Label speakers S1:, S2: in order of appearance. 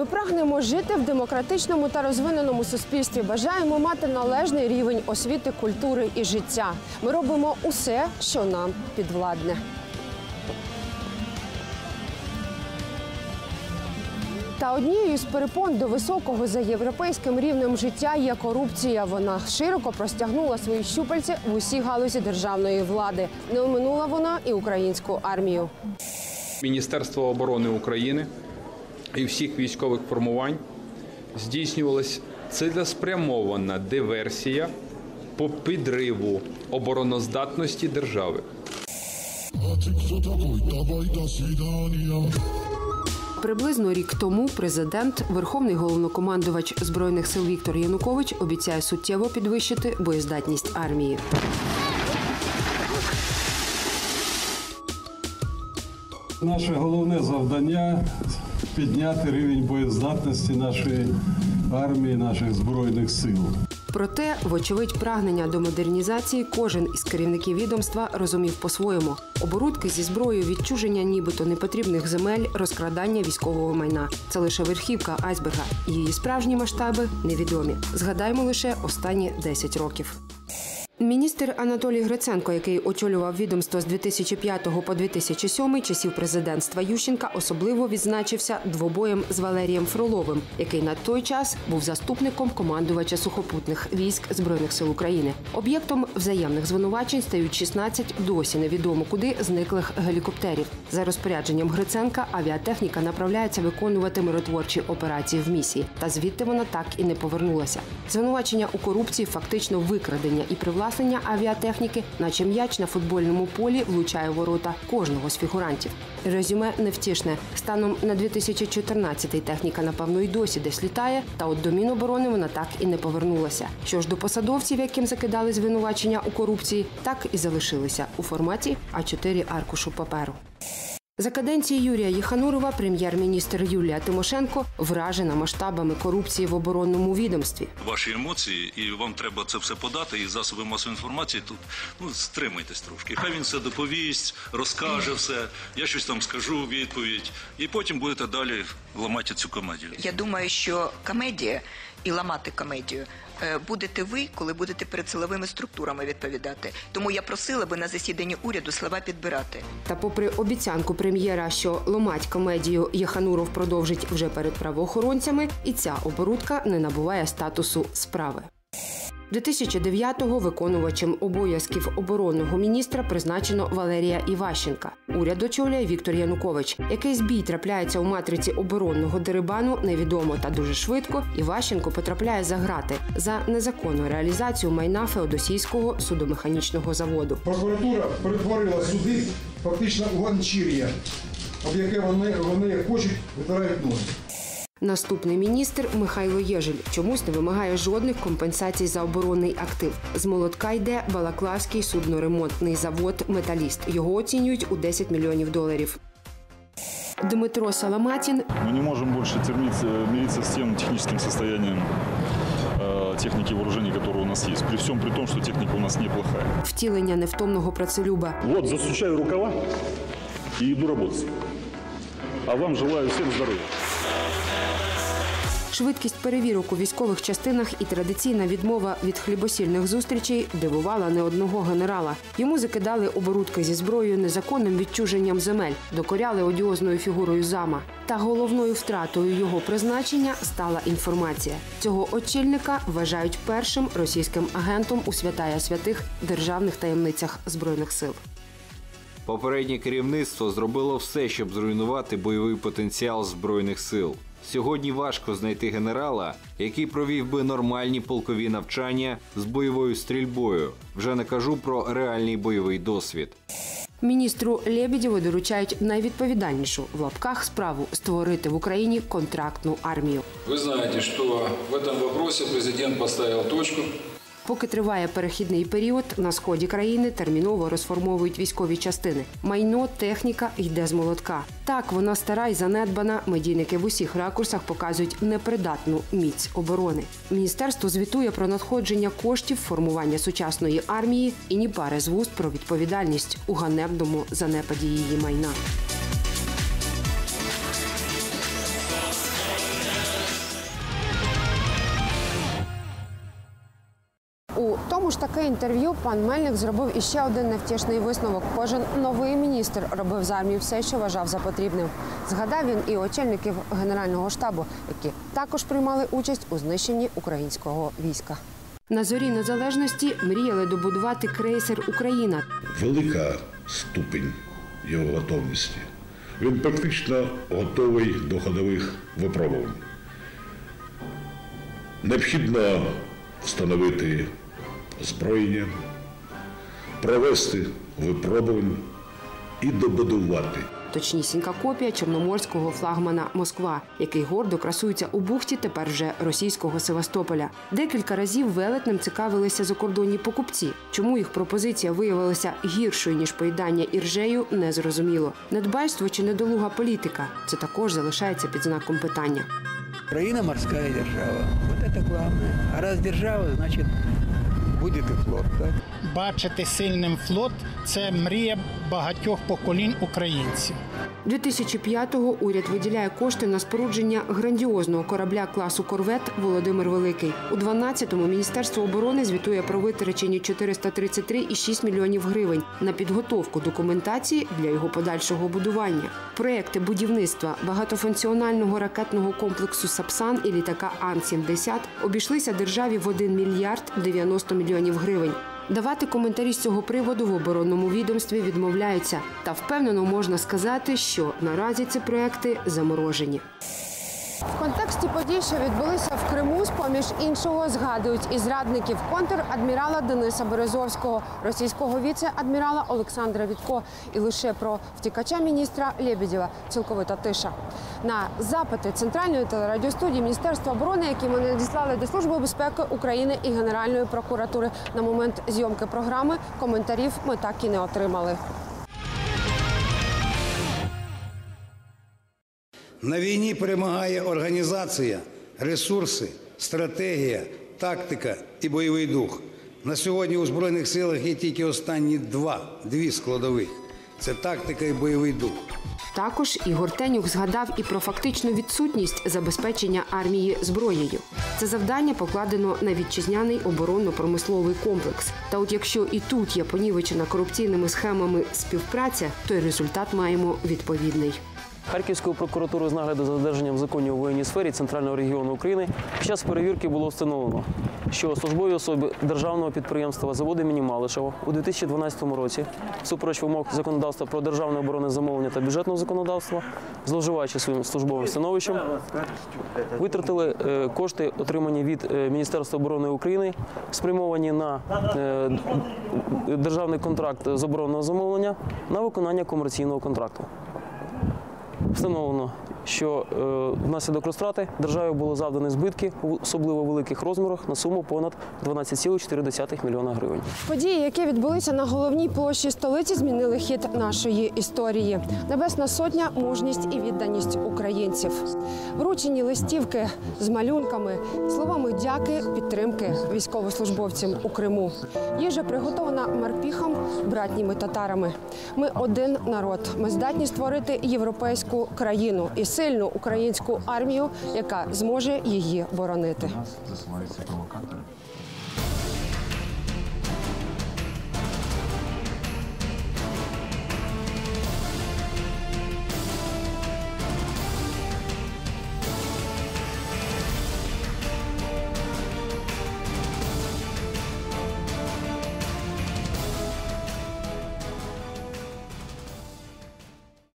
S1: Ми прагнемо жити в демократичному та розвиненому суспільстві. Бажаємо мати належний рівень освіти, культури і життя. Ми робимо усе, що нам підвладне. Та однією з перепон до високого за європейським рівнем життя є корупція. Вона широко простягнула свої щупальці в усі галузі державної влади. Не оминула вона і українську армію.
S2: Міністерства оборони України і всіх військових формувань здійснювалась цілеспрямована диверсія по підриву обороноздатності держави.
S1: Приблизно рік тому президент, верховний головнокомандувач збройних сил Віктор Янукович обіцяє суттєво підвищити боєздатність армії.
S3: Наше головне завдання підняти рівень боєздатності нашої армії, наших збройних сил.
S1: Проте, вочевидь, прагнення до модернізації кожен із керівників відомства розумів по-своєму: оборудки зі зброєю, відчуження нібито непотрібних земель, розкрадання військового майна. Це лише верхівка айсберга. Її справжні масштаби невідомі. Згадаймо лише останні 10 років. Міністр Анатолій Гриценко, який очолював відомство з 2005 по 2007 часів президентства Ющенка, особливо відзначився двобоєм з Валерієм Фроловим, який на той час був заступником командувача сухопутних військ збройних сил України. Об'єктом взаємних звинувачень стають 16 досі невідомо куди зниклих гелікоптерів. За розпорядженням Гриценка авіатехніка направляється виконувати миротворчі операції в місії, та звідти вона так і не повернулася. Звинувачення у корупції, фактично викрадення і привласнення авіатехніки, наче м'яч на футбольному полі влучає ворота кожного з фігурантів. Резюме невтішне. Станом на 2014-й техніка, напевно, й досі десь літає, та от до Міноборони вона так і не повернулася. Що ж до посадовців, яким закидали звинувачення у корупції, так і залишилися у форматі А4 аркушу паперу. За каденції Юрія Єханурова прем'єр-міністр Юлія Тимошенко вражена масштабами корупції в оборонному відомстві.
S4: ваші емоції, і вам треба це все подати, і засоби масової інформації тут ну стримайтесь трошки. Хай він все доповість, розкаже все. Я щось там скажу відповідь, і потім будете далі ламати цю комедію.
S5: Я думаю, що комедія і ламати комедію е, будете ви, коли будете перед силовими структурами відповідати. Тому я просила би на засіданні уряду слова підбирати.
S1: Та, попри обіцянку прем'єра, що ломать комедію Єхануров продовжить вже перед правоохоронцями, і ця оборудка не набуває статусу справи. 2009-го виконувачем обов'язків оборонного міністра призначено Валерія Іващенка. Уряд очолює Віктор Янукович. Який збій трапляється у матриці оборонного дерибану, невідомо та дуже швидко. Іващенко потрапляє за грати за незаконну реалізацію майна Феодосійського судомеханічного заводу.
S6: Прокуратура перетворила суди фактично у ганчір'я, об яке вони, вони хочуть витирають ноги.
S1: Наступний міністр Михайло Єжель чомусь не вимагає жодних компенсацій за оборонний актив. З молотка йде Балаклавський судноремонтний завод Металіст. Його оцінюють у 10 мільйонів доларів. Дмитро Саламатін
S7: Мы не можем больше термиться, мириться с тем техническим состоянием э, техники вооружений, которые у нас есть. При всем при том, что техника у нас неплохая.
S1: втілення невтомного працелюба.
S7: Вот, засучаю рукава и иду работать. А вам желаю всем здоровья.
S1: Швидкість перевірок у військових частинах і традиційна відмова від хлібосільних зустрічей дивувала не одного генерала. Йому закидали оборудки зі зброєю, незаконним відчуженням земель, докоряли одіозною фігурою зама. Та головною втратою його призначення стала інформація. Цього очільника вважають першим російським агентом у святая святих державних таємницях збройних сил.
S8: Попереднє керівництво зробило все, щоб зруйнувати бойовий потенціал збройних сил. Сьогодні важко знайти генерала, який провів би нормальні полкові навчання з бойовою стрільбою. Вже не кажу про реальний бойовий досвід.
S1: Міністру Лебедєву доручають найвідповідальнішу в лапках справу створити в Україні контрактну армію.
S9: Ви знаєте, що в этом питанні президент поставив точку.
S1: Поки триває перехідний період, на сході країни терміново розформовують військові частини. Майно, техніка йде з молотка. Так, вона стара і занедбана. Медійники в усіх ракурсах показують непридатну міць оборони. Міністерство звітує про надходження коштів, формування сучасної армії і ні пари з вуст про відповідальність у ганебному занепаді її майна. Таке інтерв'ю, пан Мельник зробив іще один невтішний висновок. Кожен новий міністр робив з армії все, що вважав за потрібним. Згадав він і очільників генерального штабу, які також приймали участь у знищенні українського війська. На зорі незалежності мріяли добудувати крейсер Україна.
S10: Велика ступінь його готовності. Він практично готовий до ходових випробувань. Необхідно встановити озброєння, провести випробування і добудувати.
S1: Точнісінька копія чорноморського флагмана Москва, який гордо красується у бухті тепер вже російського Севастополя. Декілька разів велетнем цікавилися закордонні покупці. Чому їх пропозиція виявилася гіршою ніж поїдання іржею, не зрозуміло. Недбальство чи недолуга політика це також залишається під знаком питання.
S11: Украина морская держава. Вот это главное. А раз держава, значит, будет и флот. Так?
S12: Бачити сильним флот це мрія багатьох поколінь українців.
S1: 2005-го уряд виділяє кошти на спорудження грандіозного корабля класу Корвет Володимир Великий. У 12-му Міністерство оборони звітує про витрачені 433,6 мільйонів гривень на підготовку документації для його подальшого будування. Проекти будівництва багатофункціонального ракетного комплексу Сапсан і літака Ан-70 обійшлися державі в 1 мільярд 90 мільйонів гривень. Давати коментарі з цього приводу в оборонному відомстві відмовляються. Та впевнено можна сказати, що наразі ці проекти заморожені. В контексті подій, що відбулися в Криму, з поміж іншого згадують і зрадників контр-адмірала Дениса Березовського, російського віце-адмірала Олександра Вітко і лише про втікача міністра Лєбєдєва цілковита тиша. На запити центральної телерадіостудії Міністерства оборони, які ми надіслали до Служби безпеки України і Генеральної прокуратури на момент зйомки програми, коментарів ми так і не отримали.
S13: На війні перемагає організація, ресурси, стратегія, тактика і бойовий дух. На сьогодні у Збройних силах є тільки останні два, дві складові. Це тактика і бойовий дух.
S1: Також Ігор Тенюк згадав і про фактичну відсутність забезпечення армії зброєю. Це завдання покладено на вітчизняний оборонно-промисловий комплекс. Та от якщо і тут є понівечена корупційними схемами співпраця, то й результат маємо відповідний.
S14: Харківською прокуратурою з нагляду за додержанням законів у воєнній сфері Центрального регіону України під час перевірки було встановлено, що службові особи державного підприємства заводу імені Малишева у 2012 році, супроч вимог законодавства про державне оборонне замовлення та бюджетного законодавства, зловживаючи своїм службовим становищем, витратили е, кошти, отримані від е, Міністерства оборони України, спрямовані на е, державний контракт з оборонного замовлення на виконання комерційного контракту. Встановлено, що е, внаслідок розтрати державі було завдані збитки у особливо великих розмірах на суму понад 12,4 мільйона гривень.
S1: Події, які відбулися на головній площі столиці, змінили хід нашої історії. Небесна сотня, мужність і відданість українців. Вручені листівки з малюнками, словами дяки, підтримки військовослужбовцям у Криму. Їжа приготована марпіхом, братніми татарами. Ми один народ. Ми здатні створити європейську країну і сильну українську армію, яка зможе її боронити.